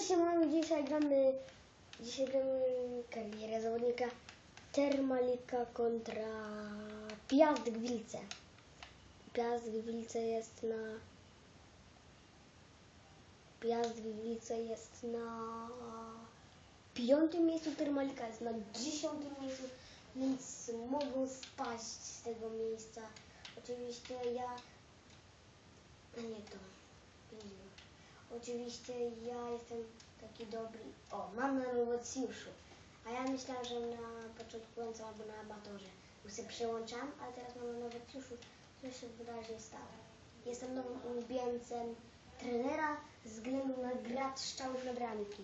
Cześć, siemano, dzisiaj gramy, dzisiaj gramy karierę zawodnika Termalika kontra Piast Gwilce. Piast Gwilce jest na... Piast Gwilce jest na piątym miejscu, Termalika jest na dziesiątym miejscu, więc mogą spaść z tego miejsca. Oczywiście ja... A nie to. Oczywiście ja jestem taki dobry. O, mam na nowocjuszu. A ja myślałam, że na początkującym albo na amatorze. Bo się przełączam, ale teraz mam na nowocjuszu. Co się wyraźnie stało. Jestem nowym ulubieńcem trenera ze względu na grad strzałów na bramki.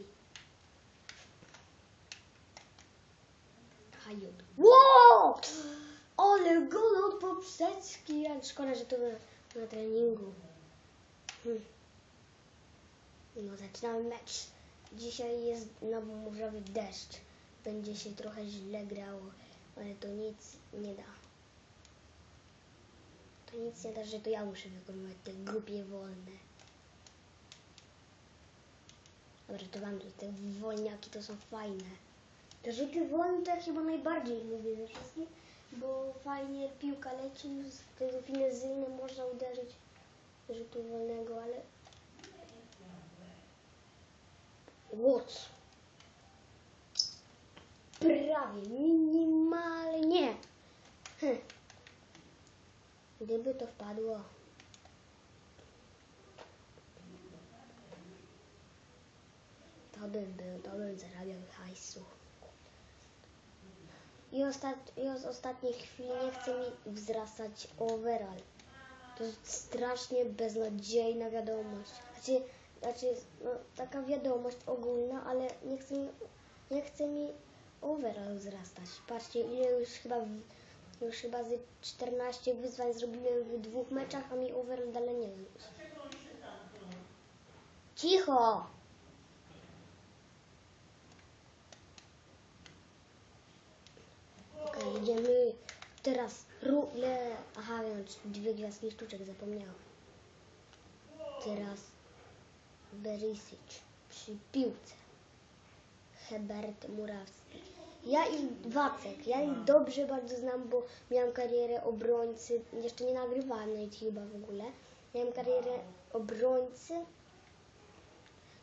Hajut. Wow! Ale gol od poprzeczki. Ale szkoda, że to na, na treningu. Hmm. No, zaczynamy mecz. Dzisiaj jest na burzowy deszcz. Będzie się trochę źle grało, ale to nic nie da. To nic nie da, że to ja muszę wykonywać te głupie wolne. Dobra, to wam te wolniaki to są fajne. Te rzuty wolne to ja chyba najbardziej lubię ze wszystkich, bo fajnie piłka leci, z tego finezyjne można uderzyć rzutu wolnego, Łoc. Prawie, minimalnie. Hm. Gdyby to wpadło. To bym był, to bym zarabiał hajsu. I, ostat, I z ostatnich chwil nie chce mi wzrastać overall. To jest strasznie beznadziejna wiadomość. Znaczy, znaczy no, taka wiadomość ogólna, ale nie chce mi, nie chce mi overall wzrastać. Patrzcie, ile już chyba, już chyba z 14 wyzwań zrobiłem w dwóch meczach, a mi overall dalej nie wzrósł. Cicho! Okej, idziemy teraz rule. Aha, więc dwie gwiazdki sztuczek zapomniałam. Teraz Berisic przy piłce. Hebert Murawski. Ja i Wacek, ja ich dobrze bardzo znam, bo miałam karierę obrońcy, jeszcze nie nagrywałam na YouTube'a w ogóle. Miałam karierę obrońcy,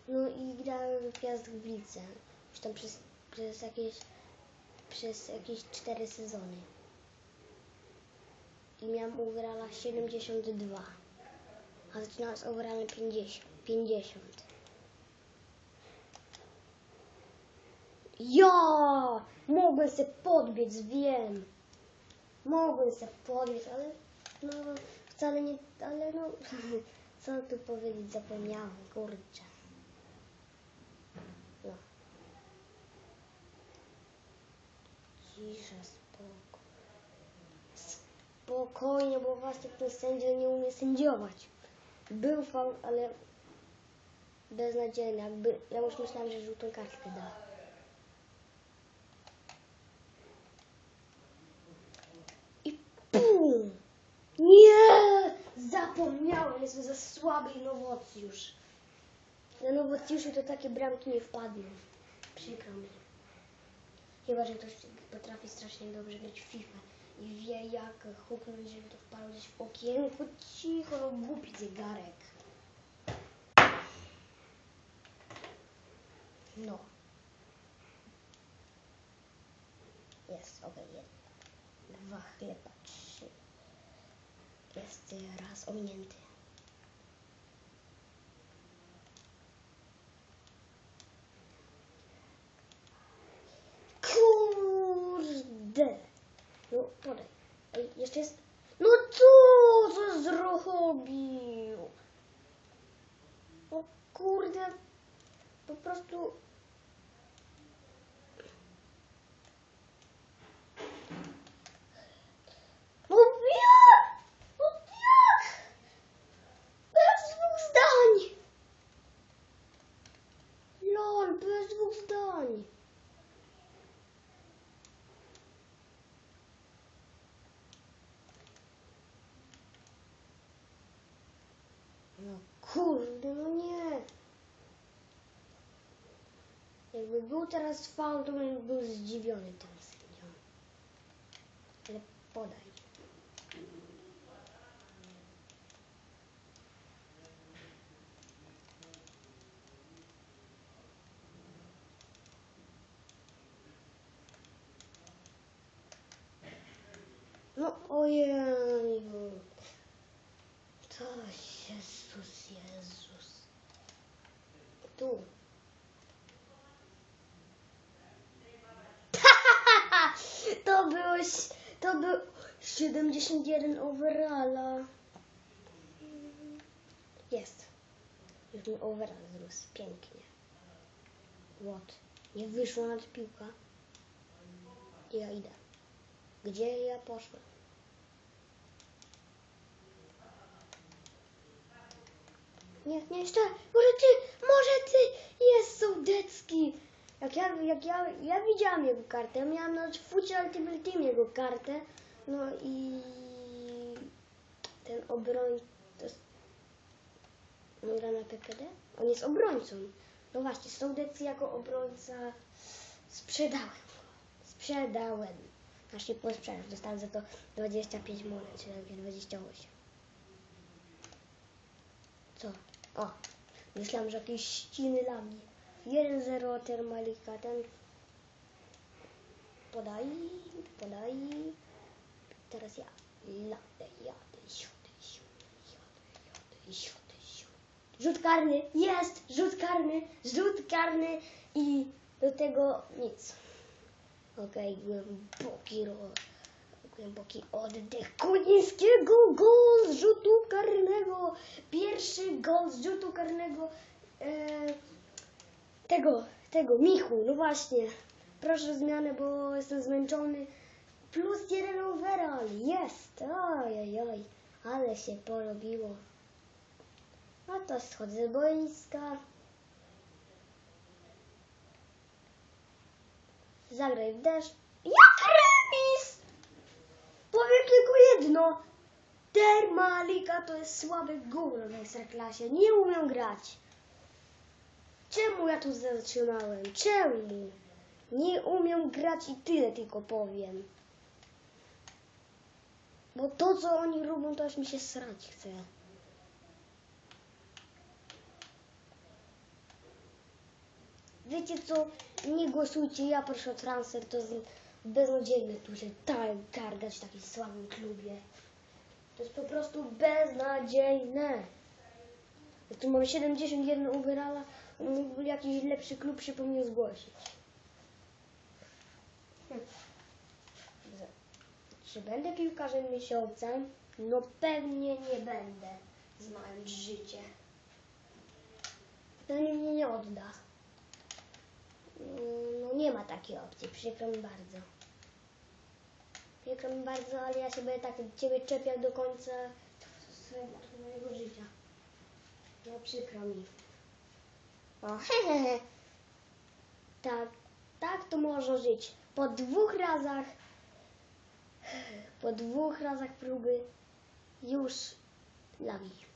no i grałem w Piast Gliwice, już tam przez, przez jakieś przez jakieś 4 sezony. I miałam overalla 72. A zaczynałam z overallem 50. 50. Ja! Mogłem se podbiec, wiem. Mogłem se podbiec, ale no wcale nie, ale no co tu powiedzieć, zapomniałam, kurczę. No. Cisza, spoko. Spokojnie, bo właśnie ten sędzia nie umie sędziować. Był faul, ale beznadziejny. Jakby, ja już myślałam, że żółtą kartkę da. I pum! Nie! Zapomniałem, jestem za słaby i nowocjusz. Na nowocjuszu to takie bramki nie wpadną. Przykro mi. Chyba, że ktoś potrafi strasznie dobrze grać w FIFA i wie jak huknąć, żeby to wpadło gdzieś w okienko. Cicho, no głupi zegarek. No. Jest, okej, okay, Dwa chleba, trzy. Jest raz ominięty. Kurde! No, podaj. Ej, jeszcze jest... No co za zrobił? No kurde, po prostu... No jak? No jak? Bez dwóch zdań! Lol, bez dwóch zdań. No kurde, no nie. Jakby był teraz faul, to bym był zdziwiony tym sędzią. Ale podaj. No ojeju. Jezus, Jezus. Tu. to było, to był 71 overalla. Jest. Już mi overall zrósł. Pięknie. What? Nie wyszła nad piłka. Ja idę. Gdzie ja poszłem? Nie, nie, jeszcze. Może ty, może ty jest Sołdecki. Jak ja, jak ja, ja widziałam jego kartę, miałam na Futsal Ultimate Team jego kartę, no i ten obroń, to jest, on gra na PPD? On jest obrońcą. No właśnie, Sołdecki jako obrońca sprzedałem go. Sprzedałem. Znaczy po sprzedaż dostałem za to 25 monet, czy nawet 28. Co? O, myślałem, że jakieś ściny lami. 1-0 Termalika, ten podaj, podaj. Teraz ja jadę, jadę, jadę, jadę, siudę. Rzut karny, jest, rzut karny, rzut karny i do tego nic. Okej, głęboki, ro, głęboki oddech Kulińskiego, gol z rzutu karnego. Pierwszy gol z rzutu karnego e, tego, tego, Michu, no właśnie. Proszę o zmianę, bo jestem zmęczony. Plus jeden overall, jest, oj, oj, oj, ale się porobiło. No to schodzę z boiska. Zagraj w deszcz. Jak remis! Powiem tylko jedno. Termalika to jest słaby gówno w Ekstraklasie. Nie umiem grać. Czemu ja tu zatrzymałem? Czemu? Nie umiem grać i tyle tylko powiem. Bo to, co oni robią, to aż mi się srać chce. Wiecie co? Nie głosujcie, ja proszę o transfer, to jest beznadziejne tu się gargać w takim słabym klubie. To jest po prostu beznadziejne. Jak tu mamy 71 uberala, mógłby jakiś lepszy klub się powinien zgłosić. Hm. Czy będę piłkarzem miesiąca? No pewnie nie będę, znając życie. Pewnie mnie nie odda. No nie ma takiej opcji, przykro mi bardzo. Przykro mi bardzo, ale ja się będę tak ciebie czepiał do końca swojego życia. No przykro mi. O, hehehe. Tak, tak to można żyć. Po dwóch razach, po dwóch razach próby już lagi.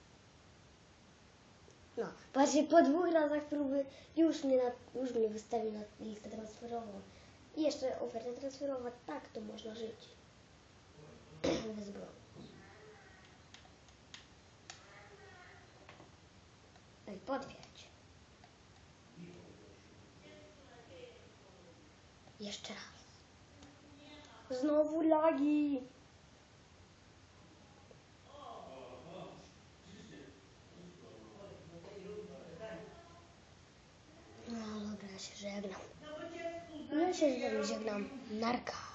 No, patrzcie, po dwóch razach próby już mnie, na, już mnie wystawił na listę transferową. I jeszcze oferta transferowa, tak to można żyć. Bez broni. No i potwierdź. Jeszcze raz. Znowu lagi. No dobra, ja się żegnam. Ja się z wami żegnam. Narka.